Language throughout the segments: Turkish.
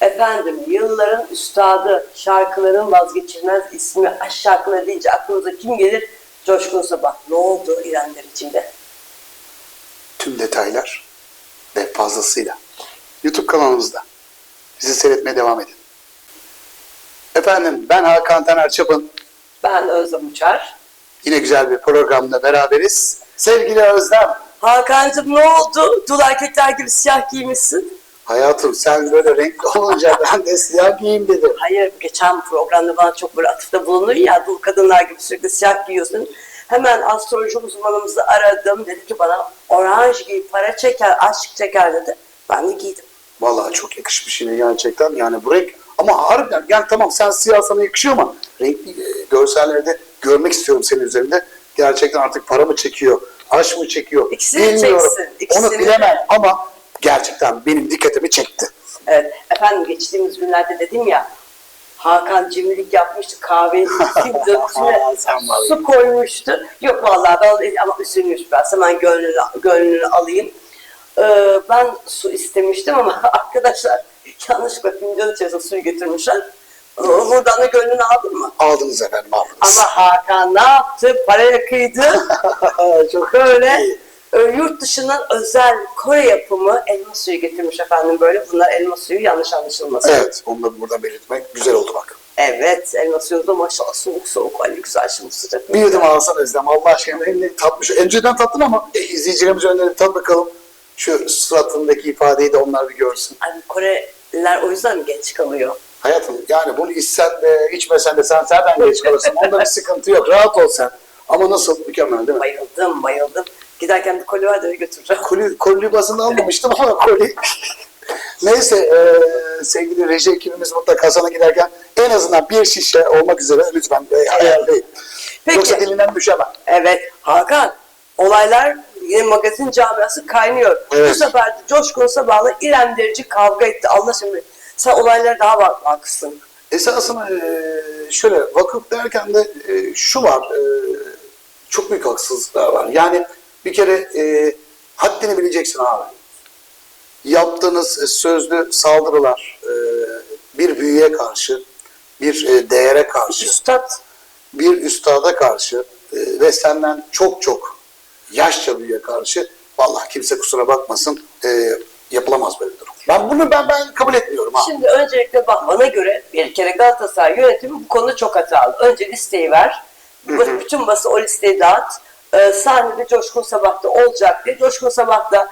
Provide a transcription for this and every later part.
Efendim yılların üstadı, şarkıların vazgeçilmez ismi aşk şarkıları deyince aklınıza kim gelir? Coşkun Sabah. Ne oldu İremler içinde? Tüm detaylar ve fazlasıyla YouTube kanalımızda. Bizi seyretmeye devam edin. Efendim ben Hakan Taner Çapın. Ben Özlem Uçar. Yine güzel bir programda beraberiz. Sevgili Özlem. Hakan'cığım ne oldu? Dul erkekler gibi siyah giymişsin. Hayatım sen böyle renkli olunca ben de siyah giyeyim dedim. Hayır geçen programda bana çok böyle atıfta bulunur ya dul kadınlar gibi sürekli siyah giyiyorsun. Hemen astroloji uzmanımızı aradım. Dedi ki bana oranj giy para çeker aşk çeker dedi. Ben de giydim. Vallahi çok yakışmış yine gerçekten. Yani bu renk ama harbiden yani tamam sen siyah sana yakışıyor ama renkli e, görsellerde görmek istiyorum senin üzerinde. Gerçekten artık para mı çekiyor, aşk mı çekiyor İkisini bilmiyorum. çeksin, ikisini. Onu bilemem ama gerçekten benim dikkatimi çekti. Evet, efendim geçtiğimiz günlerde dedim ya Hakan cimrilik yapmıştı kahveyi içinde üstüne su koymuştu. Yok vallahi ben ama üzülmüş biraz hemen gönlünü, gönlünü alayım. Ee, ben su istemiştim ama arkadaşlar yanlışlıkla fincan içerisinde suyu getirmişler. Ee, Buradan da gönlünü aldın mı? Aldınız efendim aldınız. Ama Hakan ne yaptı? Paraya kıydı. çok Böyle iyi. Yurt dışından özel Kore yapımı elma suyu getirmiş efendim böyle. Bunlar elma suyu yanlış anlaşılmasın. Evet, onu da burada belirtmek güzel oldu bak. Evet, elma suyu da maşallah soğuk soğuk. Ne güzel şimdi sıcak. Bir yudum alsan Özlem Allah aşkına elini tatmış. Önceden tattın ama e, izleyicilerimiz önlerine tat bakalım. Şu suratındaki ifadeyi de onlar bir görsün. Ay Koreliler o yüzden mi geç kalıyor? Hayatım yani bunu içsen de içmesen de sen zaten geç kalırsın. Onda bir sıkıntı yok. Rahat ol sen. Ama nasıl? Mükemmel değil mi? Bayıldım, bayıldım. Giderken bir da götüreceğim. Koli, koli bazında almamıştım ama koli. Neyse e, sevgili reji ekibimiz mutlaka sana giderken en azından bir şişe olmak üzere lütfen e, ayarlayın. Peki. Yoksa dilinden düşemem. Evet, Hakan. Olaylar yine magazin camiası kaynıyor. Evet. Bu sefer de Coşkun Sabah'la İrem Derici kavga etti. Allah şimdi sen olaylara daha bak haklısın. Esasında e, şöyle vakıf derken de e, şu var, e, çok büyük haksızlıklar var. Yani bir kere e, haddini bileceksin abi. Yaptığınız e, sözlü saldırılar e, bir büyüye karşı, bir e, değere karşı, Üstad bir üstada karşı e, ve senden çok çok yaşça büyüye karşı vallahi kimse kusura bakmasın e, yapılamaz böyle durum. Ben bunu ben ben kabul etmiyorum ha. Şimdi öncelikle bak bana göre bir kere Galatasaray yönetimi bu konuda çok hatalı. Önce listeyi ver. hı. Bütün bası o listeyi dağıt. Ee, sahnede Coşkun Sabah'ta olacak diye. Coşkun Sabah'ta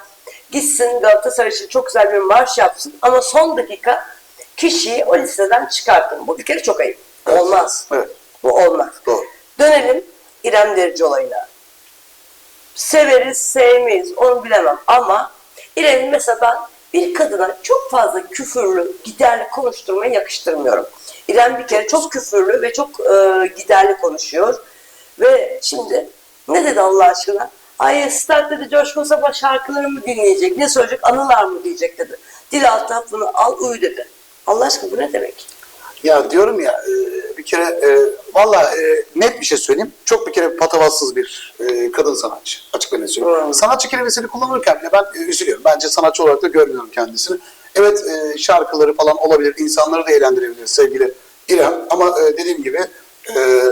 gitsin Galatasaray için çok güzel bir marş yapsın. Ama son dakika kişiyi o listeden çıkartın. Bu bir kere çok ayıp. Evet. Olmaz. Evet. Bu olmaz. Doğru. Dönelim İrem Derici olayına. Severiz, sevmeyiz onu bilemem ama İrem'in mesela ben bir kadına çok fazla küfürlü, giderli konuşturmayı yakıştırmıyorum. İrem bir kere çok küfürlü ve çok e, giderli konuşuyor. Ve şimdi ne dedi Allah aşkına? Ay Star dedi Coşkun Sabah şarkılarımı dinleyecek, ne söyleyecek, anılar mı diyecek dedi. Dil altı hapını al uyu dedi. Allah aşkına bu ne demek? Ya diyorum ya e, bir kere e, valla e, net bir şey söyleyeyim. Çok bir kere patavatsız bir e, kadın sanatçı. Açık ve net söyleyeyim. Hmm. Sanatçı kelimesini kullanırken bile ben e, üzülüyorum. Bence sanatçı olarak da görmüyorum kendisini. Evet e, şarkıları falan olabilir. insanları da eğlendirebilir sevgili İrem. Ama e, dediğim gibi e,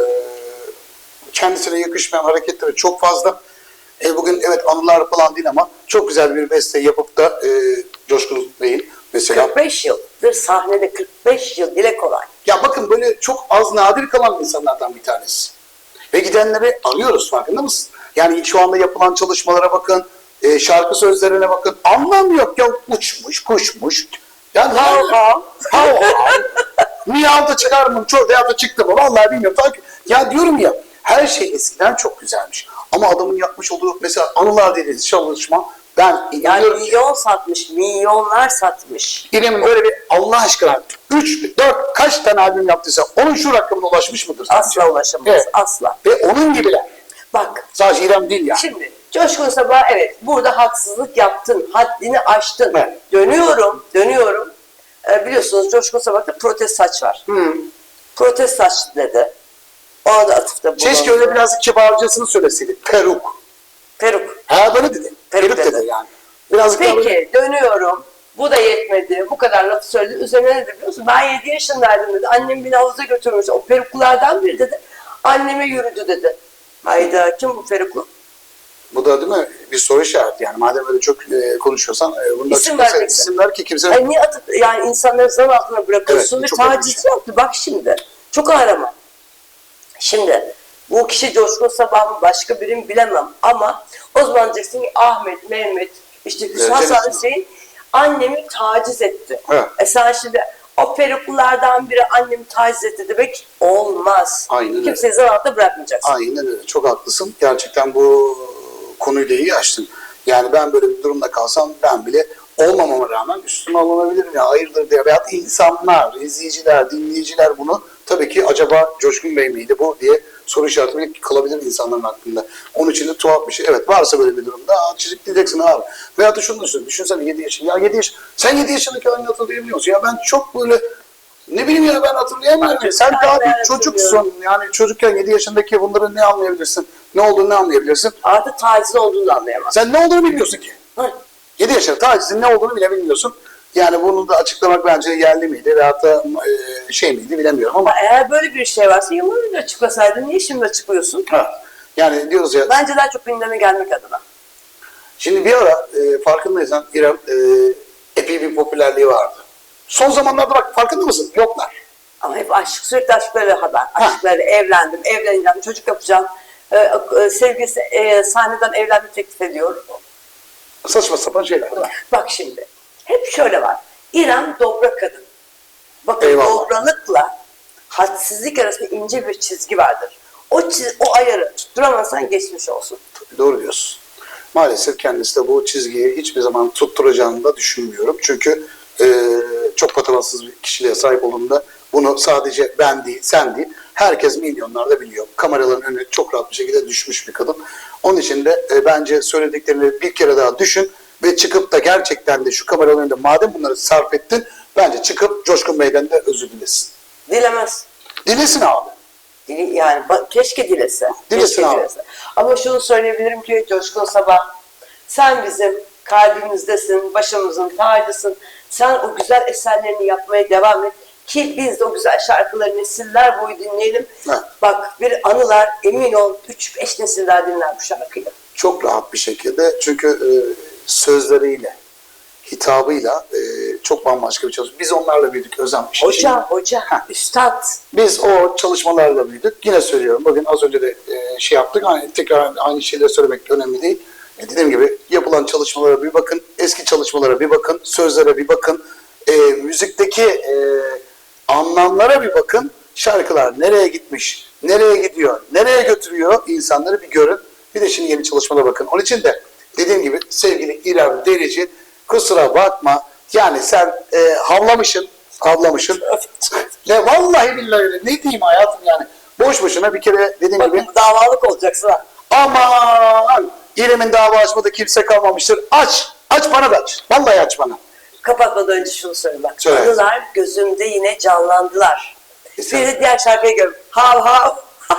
kendisine yakışmayan hareketleri çok fazla. E, bugün evet anılar falan değil ama çok güzel bir beste yapıp da e, Coşkun Bey'in mesela 45 yıldır sahnede 45 yıl dile kolay. ya bakın böyle çok az nadir kalan insanlardan bir tanesi. Ve gidenleri alıyoruz farkında mısın? Yani şu anda yapılan çalışmalara bakın, e, şarkı sözlerine bakın. Anlam yok ya uçmuş, kuşmuş. Ya Hav hav. Hav hav. Miyav da çıkar mı? Çok da çıktı mı? Vallahi bilmiyorum. Ya diyorum ya her şey eskiden çok güzelmiş. Ama adamın yapmış olduğu mesela anılar dediğiniz çalışma ben Yani ki milyon satmış, milyonlar satmış. İrem'in öyle bir Allah aşkına 3, 4 kaç tane albüm yaptıysa onun şu rakamına ulaşmış mıdır? sence? Asla ulaşamaz, Evet. asla. Ve onun gibiler. Bak, Sadece İrem değil yani. şimdi Coşkun Sabah evet burada haksızlık yaptın, haddini aştın. Evet. Dönüyorum, dönüyorum. Ee, biliyorsunuz Coşkun Sabah'ta protest saç var. Hı. Protest saç dedi. Ona da atıfta bulundu. Keşke öyle biraz kibarcasını söyleseydi. Peruk. Peruk. Ha böyle dedi. Peruk Peruk dedi. dedi. yani. Birazcık daha böyle- Peki dönüyorum. Bu da yetmedi. Bu kadar lafı söyledi. Üzerine ne dedi biliyor musun? Ben 7 yaşındaydım dedi. Annem beni havuza götürmüş. O peruklulardan biri dedi. Anneme yürüdü dedi. Hayda kim bu peruklu? Bu da değil mi bir soru işareti yani madem öyle çok e, konuşuyorsan e, bunu da İsim isim ver ki kimse Ay niye atıp yani insanları zan altına bırakıyorsun Evet, ve taciz yaptı. Bak şimdi. Çok ağır ama. Şimdi bu kişi Coşkun Sabah mı başka biri mi bilemem ama o zaman diyeceksin ki Ahmet, Mehmet, işte Vereceksin Hasan. Hüseyin annemi taciz etti. Evet. E sen şimdi o peruklulardan biri annemi taciz etti demek olmaz. Aynen öyle. Kimseyi zan altında bırakmayacaksın. Aynen öyle. Çok haklısın. Gerçekten bu konuyla iyi açtın. Yani ben böyle bir durumda kalsam ben bile olmamama rağmen üstüme alınabilirim ya hayırdır diye. Veyahut insanlar, izleyiciler, dinleyiciler bunu tabii ki acaba Coşkun Bey miydi bu diye soru işareti bile kalabilir insanların aklında. Onun için de tuhaf bir şey. Evet varsa böyle bir durumda aa, çizik diyeceksin abi. Veyahut da şunu düşün. Düşünsene 7 yaşın. Ya 7 yaş. Sen 7 yaşındaki halini hatırlayabiliyor musun? Ya ben çok böyle ne bileyim ya ben hatırlayamıyorum. Sen daha bir çocuksun. Yani çocukken 7 yaşındaki bunların ne anlayabilirsin? Ne olduğunu ne anlayabilirsin? Artık taciz olduğunu da anlayamaz. Sen ne olduğunu bilmiyorsun ki. Hı. 7 yaşında tacizin ne olduğunu bile bilmiyorsun. Yani bunu da açıklamak bence yerli miydi veyahut da e, şey miydi bilemiyorum ama eğer böyle bir şey varsa yıllar açıklasaydın niye şimdi açıklıyorsun? ha, yani diyoruz ya Bence daha çok gündeme gelmek adına. şimdi bir ara e, farkındaysan İrem e, epey bir popülerliği vardı. Son zamanlarda bak farkında mısın? Yoklar. Ama hep aşk, sürekli aşkları haber. Aşkları, evlendim, evleneceğim, çocuk yapacağım. Ee, e, sevgilisi e, sahneden evlenme teklif ediyor. Saçma sapan şeyler var. Bak şimdi, hep şöyle var. İrem dobra kadın. Bakın Eyvallah. dobralıkla hadsizlik arasında ince bir çizgi vardır. O, çiz, o ayarı tutturamazsan geçmiş olsun. Doğru diyorsun. Maalesef kendisi de bu çizgiyi hiçbir zaman tutturacağını da düşünmüyorum. Çünkü e, çok patavatsız bir kişiliğe sahip olduğunda bunu sadece ben değil, sen değil, herkes milyonlarda biliyor. Kameraların önüne çok rahat bir şekilde düşmüş bir kadın. Onun için de e, bence söylediklerini bir kere daha düşün ve çıkıp da gerçekten de şu kameraların önünde madem bunları sarf ettin, bence çıkıp Coşkun Bey'den de özür dilesin. Dilemez. Dilesin abi. Dili- Yani keşke dilese. Dilesin keşke abi. dilese. Ama şunu söyleyebilirim ki Coşkun Sabah, sen bizim kalbimizdesin, başımızın tacısın. Sen o güzel eserlerini yapmaya devam et. Ki biz de o güzel şarkıları nesiller boyu dinleyelim. Evet. Bak bir anılar emin ol 3-5 nesiller dinler bu şarkıyı. çok rahat bir şekilde çünkü e, sözleriyle, hitabıyla e, çok bambaşka bir çalışma. Biz onlarla büyüdük Özlem. Hoca, şimdi hoca, Ha. üstad. Biz o çalışmalarla büyüdük. Yine söylüyorum. Bugün az önce de e, şey yaptık. Hani tekrar aynı şeyleri söylemek önemli değil. E, dediğim gibi yapılan çalışmalara bir bakın. Eski çalışmalara bir bakın. Sözlere bir bakın. E, müzikteki e, anlamlara bir bakın. Şarkılar nereye gitmiş, nereye gidiyor, nereye götürüyor insanları bir görün. Bir de şimdi yeni çalışmalara bakın. Onun için de dediğim gibi sevgili İrem Derici kusura bakma. Yani sen e, havlamışsın, havlamışsın. Ne vallahi billahi öyle. Ne diyeyim hayatım yani. Boş boşuna bir kere dediğim gibi Bakın davalık olacaksın ha. aman İrem'in dava açmada kimse kalmamıştır. Aç. Aç bana da aç. Vallahi aç bana. Kapatmadan önce şunu söyle bak. Söyle. Anılar gözümde yine canlandılar. E Bir de diğer şarkıyı gör. Hav hav.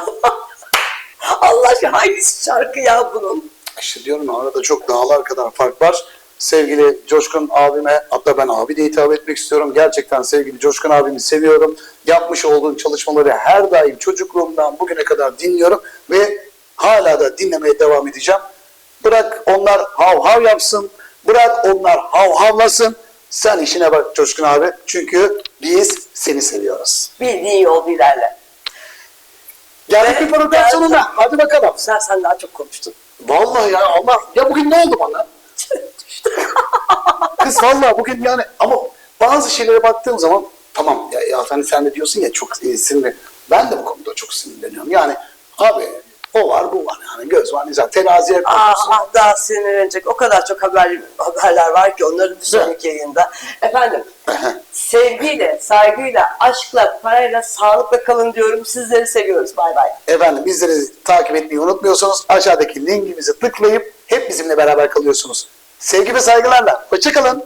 Allah aşkına hangisi şarkı ya bunun? İşte diyorum ya arada çok dağlar kadar fark var. Sevgili Coşkun abime, hatta ben abi de hitap etmek istiyorum. Gerçekten sevgili Coşkun abimi seviyorum. Yapmış olduğun çalışmaları her daim çocukluğumdan bugüne kadar dinliyorum ve hala da dinlemeye devam edeceğim. Bırak onlar hav hav yapsın, bırak onlar hav havlasın. Sen işine bak Coşkun abi. Çünkü biz seni seviyoruz. Bildiğin yol ilerle. Geldik bir program sonuna. Hadi bakalım. Sen, sen daha çok konuştun. Vallahi ya Allah. Ya bugün ne oldu bana? Kız vallahi bugün yani ama bazı şeylere baktığım zaman tamam ya, ya hani sen de diyorsun ya çok e, sinirli. Ben de bu konuda çok sinirleniyorum. Yani abi o var bu var yani göz var güzel teraziye koyuyorsun. ah daha sinirlenecek. O kadar çok haber, haberler var ki onların bir sonraki yayında. Efendim sevgiyle, saygıyla, aşkla, parayla, sağlıkla kalın diyorum. Sizleri seviyoruz. Bay bay. Efendim bizleri takip etmeyi unutmuyorsunuz. Aşağıdaki linkimizi tıklayıp hep bizimle beraber kalıyorsunuz. Sevgi ve saygılarla. Hoşçakalın.